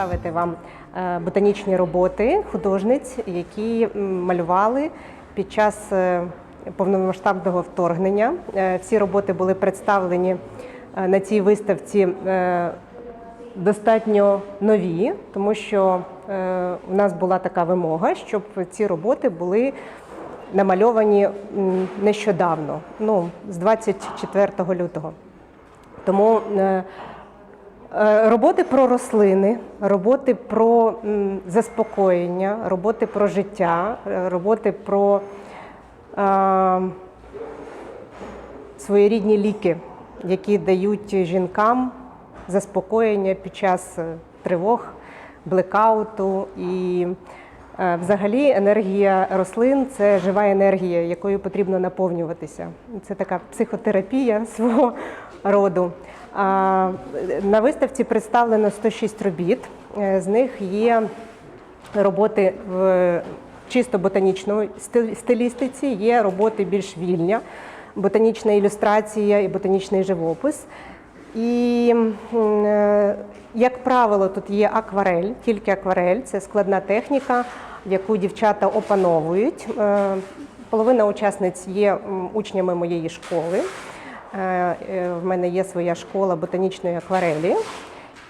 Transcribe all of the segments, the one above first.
представити вам е, ботанічні роботи художниць, які малювали під час е, повномасштабного вторгнення. Е, Всі роботи були представлені на цій виставці достатньо нові, тому що у нас була така вимога, щоб ці роботи були намальовані нещодавно, ну, з 24 лютого. Тому роботи про рослини, роботи про заспокоєння, роботи про життя, е, роботи про е, своєрідні ліки, які дають жінкам заспокоєння під час е, тривог, блекауту. І е, взагалі енергія рослин це жива енергія, якою потрібно наповнюватися. Це така психотерапія свого роду. На виставці представлено 106 робіт. Е, З них є роботи в чисто ботанічної стилістиці, є роботи більш вільня, ботанічна ілюстрація і ботанічний живопис. І, е, як правило, тут є акварель, тільки акварель це складна техніка, яку дівчата опановують. Е, Половина учасниць є учнями моєї школи. Е, е, В мене є своя школа ботанічної акварелі.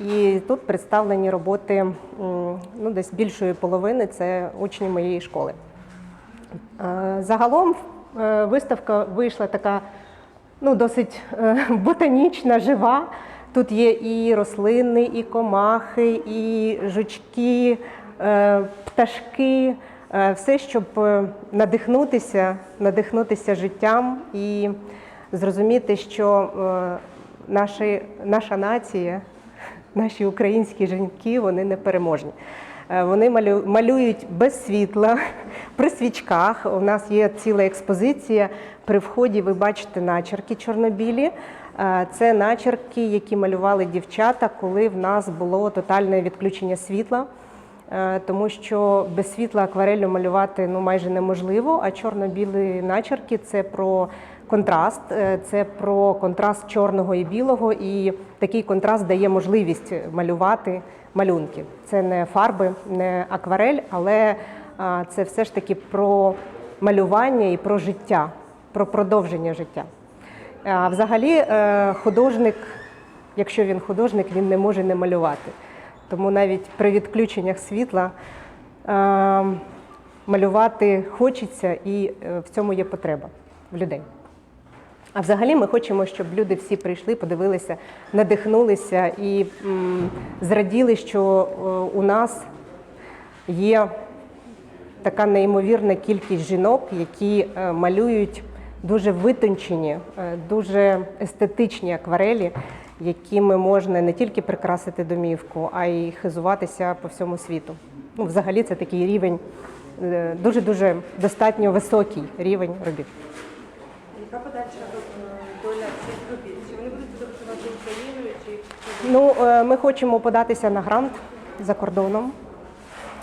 І тут представлені роботи ну, десь більшої половини це учні моєї школи. Загалом виставка вийшла така ну, досить ботанічна, жива. Тут є і рослини, і комахи, і жучки, пташки, е, все, щоб е, надихнутися, надихнутися життям і зрозуміти, що е, наші, наша нація, наші українські жінки, вони непереможні. Е, Вони малю- малюють без світла, при свічках. У нас є ціла експозиція. При вході ви бачите начерки чорнобілі. Е, Це начерки, які малювали дівчата, коли в нас було тотальне відключення світла. Е, Тому що без світла акварелью малювати ну майже неможливо. А чорно-білі начерки це про контраст, е, це про контраст чорного і білого. І такий контраст дає можливість малювати малюнки. Це не фарби, не акварель, але це все ж таки про малювання і про життя, про продовження життя. А взагалі, е, художник, якщо він художник, він не може не малювати. Тому навіть при відключеннях світла е, малювати хочеться, і е, в цьому є потреба в людей. А взагалі ми хочемо, щоб люди всі прийшли, подивилися, надихнулися і зраділи, що е, у нас є така неймовірна кількість жінок, які малюють дуже витончені, дуже естетичні акварелі, якими можна не тільки прикрасити домівку, а й хизуватися по всьому світу. Ну, взагалі, це такий рівень, дуже дуже достатньо високий рівень робіт. Яка подальша е, доля цих робіт? Чи вони будуть подорожувати Україною, чи Ну, е, ми хочемо податися на грант за кордоном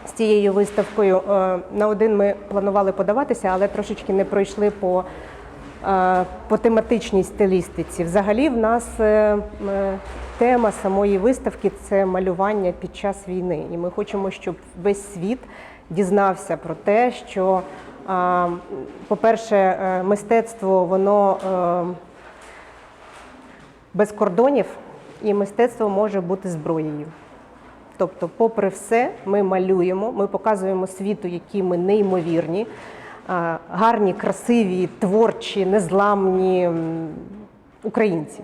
з цією виставкою. Е, На один ми планували подаватися, але трошечки не пройшли по, е, по тематичній стилістиці. Взагалі, в нас е, е, тема самої виставки це малювання під час війни. І ми хочемо, щоб весь світ дізнався про те, що, е, по-перше, е, мистецтво воно. е, без кордонів, і мистецтво може бути зброєю. Тобто, попри все, ми малюємо, ми показуємо світу, які ми неймовірні, гарні, красиві, творчі, незламні українці.